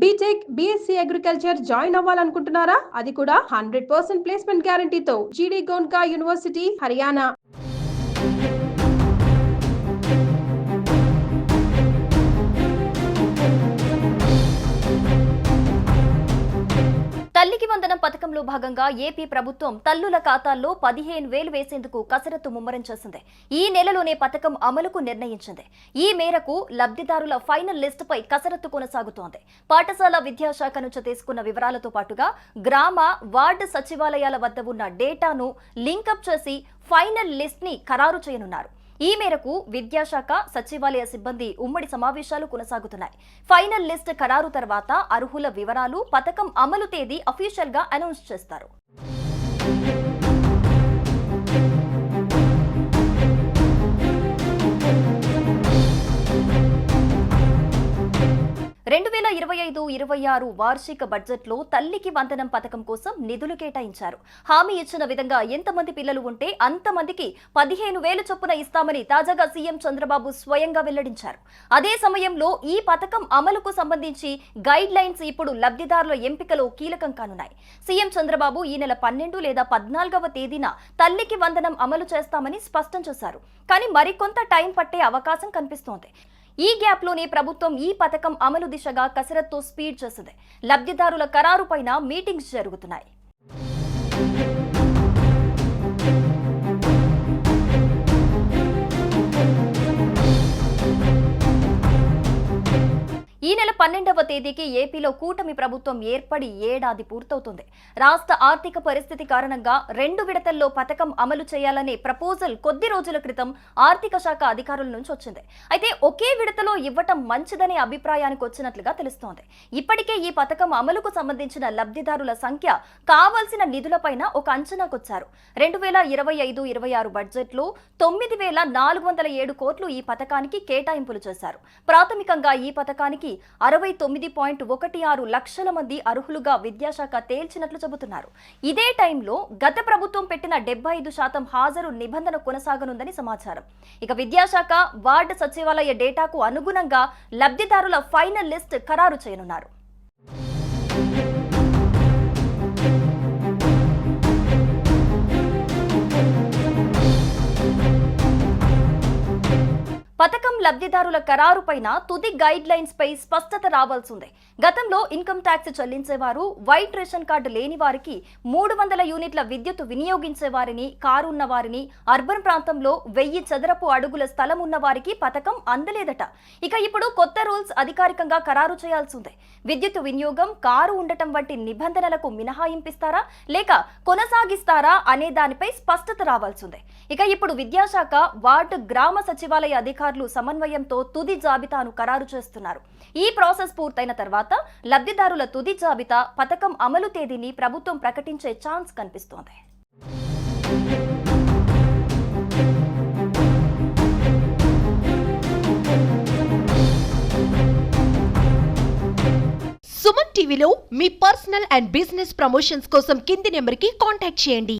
BTech BSc agriculture join అవ్వాలనుకుంటున్నారా? అది కూడా హండ్రెడ్ పర్సెంట్ ప్లేస్మెంట్ గ్యారంటీతో జీడీ గోన్కా యూనివర్సిటీ హర్యానా వందనం పథకంలో భాగంగా ఏపీ ప్రభుత్వం తల్లుల ఖాతాల్లో పదిహేను వేలు వేసేందుకు కసరత్తు ముమ్మరం చేసింది. ఈ నెలలోనే పథకం అమలుకు నిర్ణయించింది. ఈ మేరకు లబ్ధిదారుల ఫైనల్ లిస్టుపై కసరత్తు కొనసాగుతోంది. పాఠశాల విద్యాశాఖ నుంచి తీసుకున్న వివరాలతో పాటుగా గ్రామ వార్డు సచివాలయాల వద్ద ఉన్న డేటాను లింకప్ చేసి ఫైనల్ లిస్ట్ని ఖరారు చేయనున్నారు. ఈ మేరకు విద్యాశాఖ సచివాలయ సిబ్బంది ఉమ్మడి సమావేశాలు కొనసాగుతున్నాయి. ఫైనల్ లిస్ట్ ఖరారు తర్వాత అర్హుల వివరాలు పథకం అమలు తేదీ అఫీషియల్గా అనౌన్స్ చేస్తారు. రెండు వేల ఇరవై ఐదు ఇరవై ఆరు వార్షిక బడ్జెట్లో తల్లికి వందనం పథకం కోసం నిధులు కేటాయించారు. హామీ ఇచ్చిన విధంగా ఎంతమంది పిల్లలు ఉంటే అంతమందికి పదిహేను వేల చొప్పున ఇస్తామని తాజాగా సీఎం చంద్రబాబు స్వయంగా వెల్లడించారు. అదే సమయంలో ఈ పథకం అమలుకు సంబంధించి గైడ్ లైన్స్ ఇప్పుడు లబ్ధిదారుల ఎంపికలో కీలకం కానున్నాయి. సీఎం చంద్రబాబు ఈ నెల పన్నెండు లేదా పద్నాలుగవ తేదీన తల్లికి వందనం అమలు చేస్తామని స్పష్టం చేశారు. కానీ మరికొంత టైం పట్టే అవకాశం కనిపిస్తోంది. ఈ గ్యాప్లోనే ప్రభుత్వం ఈ పథకం అమలు దిశగా కసరత్తు స్పీడ్ చేసింది లబ్ధిదారుల ఖరారు పైన మీటింగ్స్ జరుగుతున్నాయి. పన్నెండవ తేదీకి ఏపీలో కూటమి ప్రభుత్వం ఏర్పడి ఏడాది పూర్తవుతుంది. రాష్ట్ర ఆర్థిక పరిస్థితి కారణంగా రెండు విడతల్లో పథకం అమలు చేయాలనే ప్రపోజల్ కొద్ది రోజుల క్రితం ఆర్థిక శాఖ అధికారుల నుంచి వచ్చింది. అయితే ఒకే విడతలో ఇవ్వటం మంచిదనే అభిప్రాయానికి వచ్చినట్లుగా తెలుస్తోంది. ఇప్పటికే ఈ పథకం అమలుకు సంబంధించిన లబ్ధిదారుల సంఖ్య కావాల్సిన నిధులపైన ఒక అంచనాకొచ్చారు. రెండు వేల ఇరవై ఐదు ఇరవై ఆరు బడ్జెట్లో తొమ్మిది వేల నాలుగు వందల ఏడు కోట్లు ఈ పథకానికి కేటాయింపులు చేశారు. ప్రాథమికంగా ఈ పథకానికి అరవై తొమ్మిది పాయింట్ ఒకటి ఆరు లక్షల మంది అర్హులుగా విద్యాశాఖ తేల్చినట్లు చెబుతున్నారు. ఇదే టైంలో గత ప్రభుత్వం పెట్టిన డెబ్బై ఐదు శాతం హాజరు నిబంధన కొనసాగనుందని సమాచారం. ఇక విద్యాశాఖ వార్డు సచివాలయ డేటాకు అనుగుణంగా లబ్ధిదారుల ఫైనల్ లిస్ట్ ఖరారు చేయనున్నారు. పథకం లబ్ధిదారుల ఖరారు పైన తుది గైడ్ లైన్స్ పై స్పష్టత రావాల్సిందే. గతంలో ఇన్కమ్ ట్యాక్స్ చెల్లించేవారు వైట్ రేషన్ కార్డు లేని వారికి మూడు వందల యూనిట్ల విద్యుత్ వినియోగించే వారిని కారు వారిని అర్బన్ ప్రాంతంలో వెయ్యి చదరపు అడుగుల స్థలం ఉన్న వారికి పథకం అందలేదట. ఇక ఇప్పుడు కొత్త రూల్స్ అధికారికంగా ఖరారు చేయాల్సిందే. విద్యుత్ వినియోగం కారు ఉండటం వంటి నిబంధనలకు మినహాయింపిస్తారా లేక కొనసాగిస్తారా అనే దానిపై స్పష్టత రావాల్సిందే. ఇక ఇప్పుడు విద్యాశాఖ వార్డు గ్రామ సచివాలయ అధికారులు సమన్వయంతో తుది జాబితాను ఖరారు చేస్తున్నారు. ఈ ప్రాసెస్ పూర్తయిన తర్వాత లబ్ధిదారుల తుది జాబితా పథకం అమలు తేదీని ప్రభుత్వం ప్రకటించే ఛాన్స్ కనిపిస్తోంది. సుమన్ టీవీలో మీ పర్సనల్ అండ్ బిజినెస్ ప్రమోషన్స్ కోసం కింది నెంబర్కి కాంటాక్ట్ చేయండి.